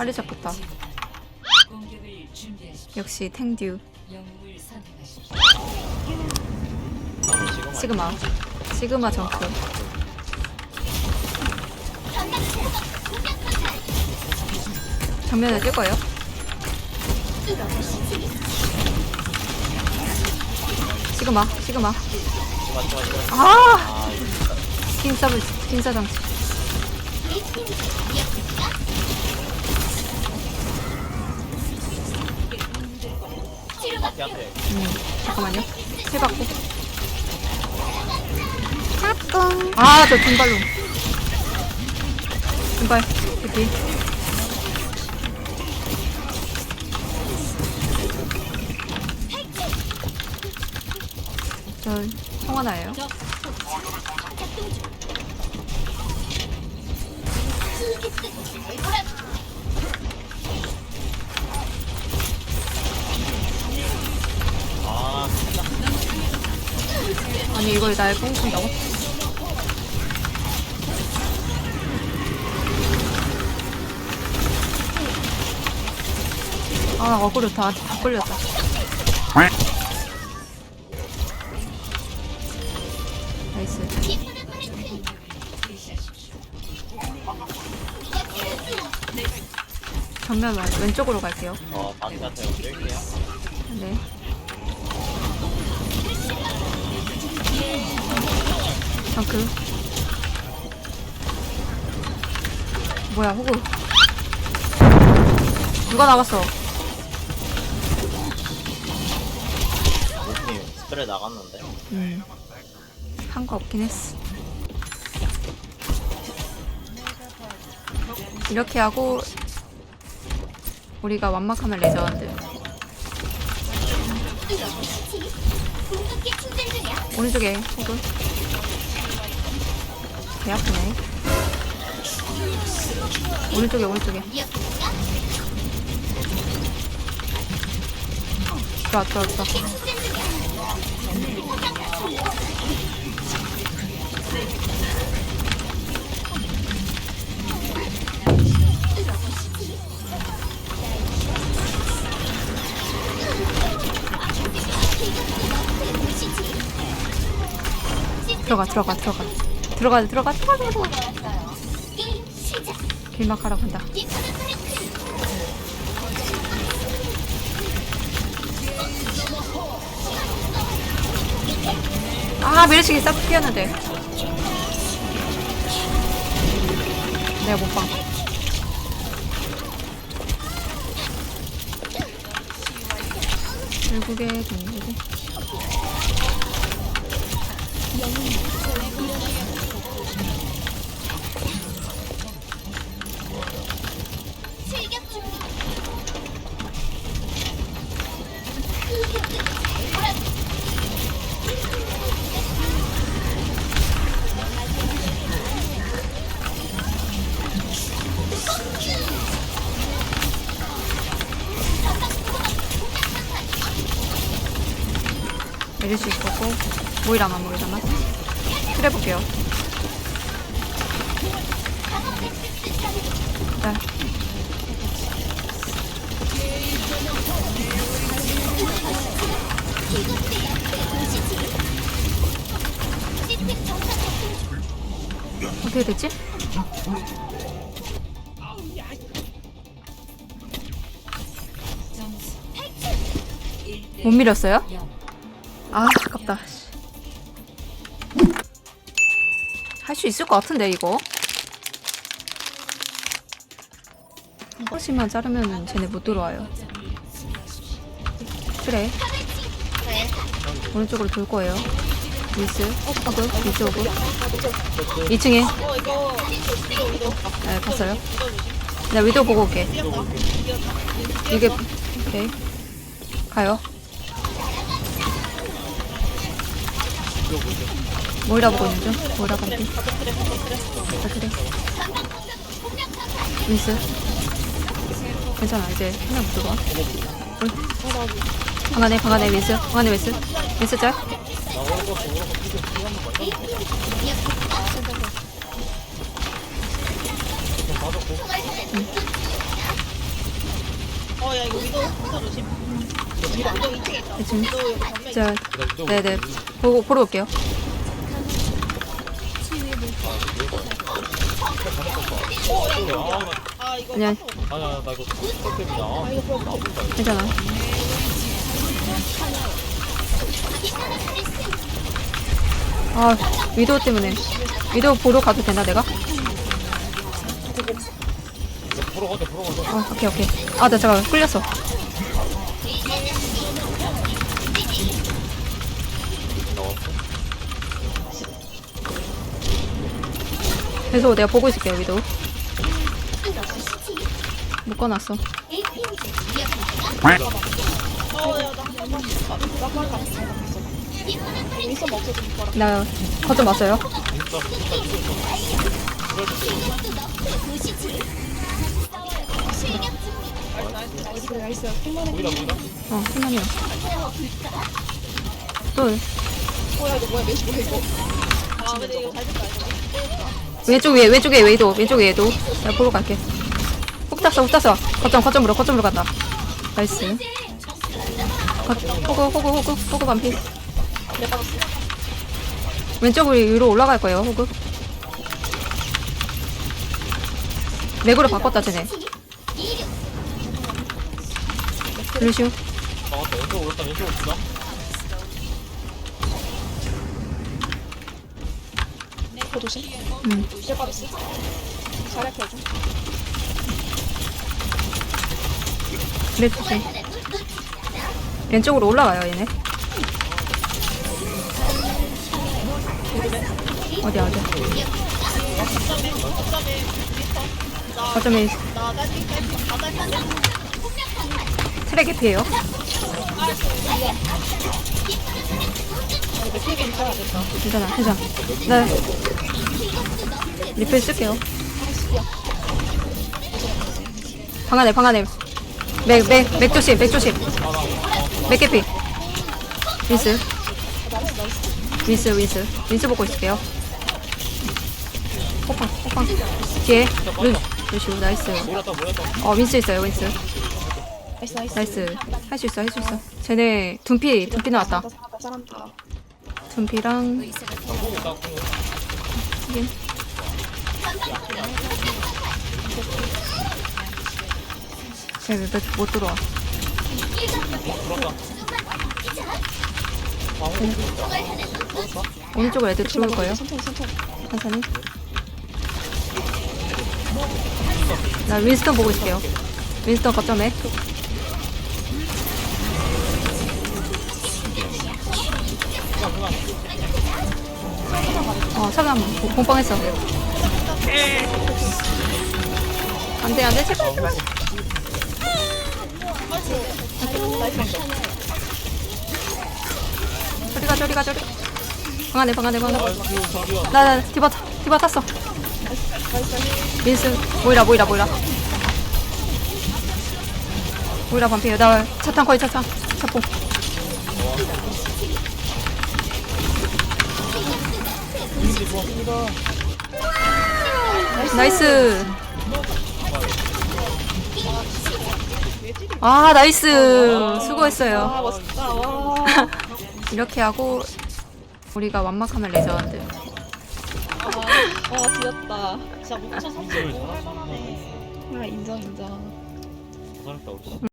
빨리 잡겠다. 역시 탱듀. 시그마. 시그마 정크. 정면에 뜰 거예요? 시그마, 시그마. 아! 흰 서브, 흰 사장치. 음, 잠깐만요. 힐 받고. 아, 저 등발로. 등발, 여기. 저 성화나예요. 아니 이걸 날 꽁친다고? 아 어그로 다, 다 걸렸다. 나이스. 정면 왼- 왼쪽으로 갈게요. 어 바깥에 뺄게요. 네 정크 뭐야 호구 누가 나갔어 모스님 스프레 나갔는데 음. 한거 없긴 했어. 이렇게 하고 우리가 완막하면 레전드. 오른쪽에 호그. 개 아프네. 오른쪽에 오른쪽에. 좋아 좋아 좋아. 들어가 들어가 들어가 들어가 들어가. 들어가 들어가 길막하러 간다. 아 메르시기 싹 피었는데. 내가 못봐. 결국에 동물 이 내릴 수 있었고 모이라만 모이라만 그래 볼게요 자 어떻게 됐지? 못 밀었어요? 아 아깝다. 할 수 있을 것 같은데 이거? 버시만 자르면 쟤네 못 들어와요. 그래. 오른쪽으로 돌 거예요. 미스. 어그 미스 오그 2층에. 네 봤어요? 나 위도 보고 올게. 이게 오케이. 가요 모이라 보고 있는 중? 반피 자 그래. 미스 괜찮아 이제 하나 못 들어와 방 안에 방 안에 미스 방 안에 미스 미스 짤 이거 위도 조심. 위도 안정 2층에 있다. 자, 네네 보고 보러 올게요. 아 그냥-. 아나 나 이거 아아뭐 뭐. 괜찮아. 아 위도우 때문에 위도우 보러 가도 되나 내가? 보러 가자 보러 가자 어 오케이 오케이. 아나 잠깐 끌렸어. 계속 내가 보고 있을게요 위도우. 묶어놨어. 나 거점 왔어요. 어 잠깐만요. 또 뭐야 이거 뭐야 메시 뭐야 이거. 아 근데 이거 잘 됐다. 왼쪽 위에 왼쪽에 웨이도 왼쪽 위에 도. 내가 보러 갈게. 훅 땄어 훅 땄어. 거점 거점으로 거점으로 간다. 나이스. 거, 호구 호구 호구 호구 반피. 왼쪽으로 위로 올라갈 거예요 호구. 맥으로 바꿨다 쟤네. 루시오 나왔다 왼쪽 올렸다 왼쪽 올렸다 거 조심. 음. 이제 빠졌어. 잘해 줘. 그래 주지 왼쪽으로 올라가요 얘네 딸기 다 딸기. 트랙에 피해요 괜찮아 괜찮아. 나 리필 쓸게요. 방 안에 방 안에. 맥 맥 맥 조심 맥 조심. 맥 개피. 윈스. 윈스 윈스. 윈스 보고 있을게요. 호빵 호빵 뒤에. 루 루시오 나이스. 어 윈스 있어요 윈스. 나이스. 나이스 할 수 있어 할 수 있어. 쟤네 둔피 둔피 나왔다 잘한다 둔피랑 보고 딱 보고 확인 쟤왜못 들어와. 들어왔다 오른쪽으로 애들 들어올 거예요. 천천히? 나 윈스턴 보고 있을게요. 윈스턴 거점에 어 차가 공방했어 안 돼 안 돼 제발 제발 저리 가 저리 가 저리 방 안에 방 안에 방 안에 나, 나 디바 타- 디바 탔어. 민스 모이라 모이라 모이라. 모이라 반피해요. 나 차탄 거의 차탄 차 폭. 나이스. 아 나이스 수고했어요. 아 멋있다. 와. 이렇게 하고 우리가 완막하면 레전드. 와 뒤졌다. 진짜 선수 너무 할만하네. 아 인정 인정. 잘했다 우리